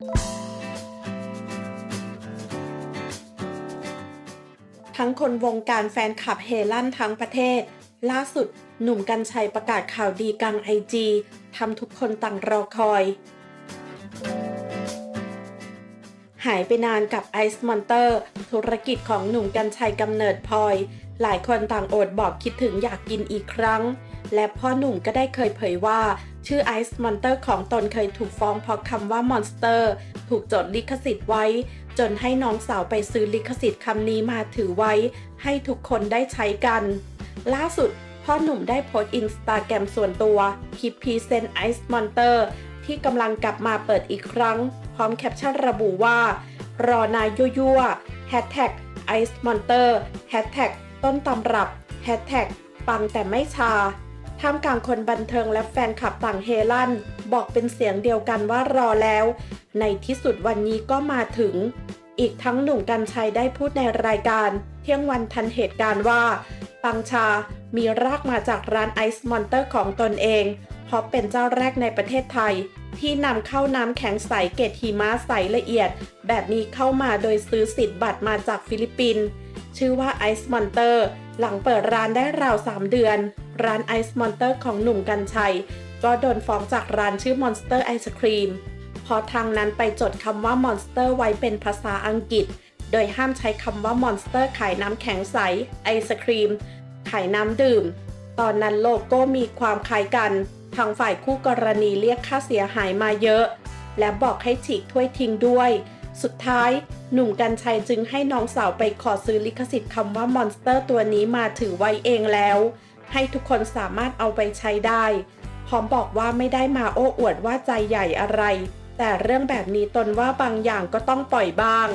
ทั้งคนวงการแฟนคลับเฮลั่นทั้งประเทศ ล่าสุดหนุ่มกัญชัยประกาศข่าวดีกลางไอจีทำทุกคนต่างรอคอย หายไปนานกับ Ice Monster ธุรกิจของหนุ่มกัญชัยกำเนิดพลอย หลายคนต่างโอดบอกคิดถึงอยากกินอีกครั้ง และพ่อหนุ่มก็ได้เคยเผยว่า ชื่อ Ice Monster ของตนเคยถูกฟ้องเพราะคำว่า Monster ถูกจดลิขสิทธิ์ไว้ จนให้น้องสาวไปซื้อลิขสิทธิ์คำนี้มาถือไว้ ให้ทุกคนได้ใช้กัน ล่าสุดพ่อหนุ่มได้โพสต์อินสตาแกรมส่วนตัวคลิปพรีเซนต์ไอซ์มอนเตอร์ที่กำลังกลับมาเปิดอีกครั้ง พร้อมแคปชั่นระบุว่า รอนายยั่วๆแฮชแท็กไอซ์มอนเตอร์แฮชแท็กต้นตำรับแฮชแท็กปังแต่ไม่ชา ท่ามกลางคนบันเทิงและแฟนคลับต่างเฮลั่น บอกเป็นเสียงเดียวกันว่ารอแล้ว ในที่สุดวันนี้ก็มาถึง อีกทั้งหนุ่มกัญชัยได้พูดในรายการ เที่ยงวันทันเหตุการณ์ว่า ปังชา มีรากมาจากร้านไอซ์มอนเตอร์ของตนเอง เพราะเป็นเจ้าแรกในประเทศไทย ที่นำเข้าน้ำแข็งใสเกรดหิมะใสละเอียด แบบนี้เข้ามาโดยซื้อสิทธิ์บัตรมาจากฟิลิปปินส์ ชื่อว่า Ice Monster หลังเปิดร้านได้ราว 3 เดือน ร้าน Ice Monster ของหนุ่มกัญชัย ก็โดนฟ้องจากร้านชื่อ Monster Ice Cream เพราะทางนั้นไปจดคำว่า Monster ไว้เป็นภาษาอังกฤษ โดยห้ามใช้คำว่า Monster ขายน้ำแข็งใส ไอศครีม ขายน้ำดื่ม ตอนนั้นโลโก้มีความคล้ายกัน ทางฝ่ายคู่กรณีเรียกค่าเสียหายมาเยอะ และบอกให้ฉีกถ้วยทิ้งด้วย สุดท้าย หนุ่มกัญชัยจึงให้น้องสาวไปขอซื้อลิขสิทธิ์คำว่ามอนสเตอร์ตัวนี้มาถือไว้เองแล้ว ให้ทุกคนสามารถเอาไปใช้ได้ พร้อมบอกว่าไม่ได้มาโอ้อวดว่าใจใหญ่อะไร แต่เรื่องแบบนี้ตนว่าบางอย่างก็ต้องปล่อยบ้าง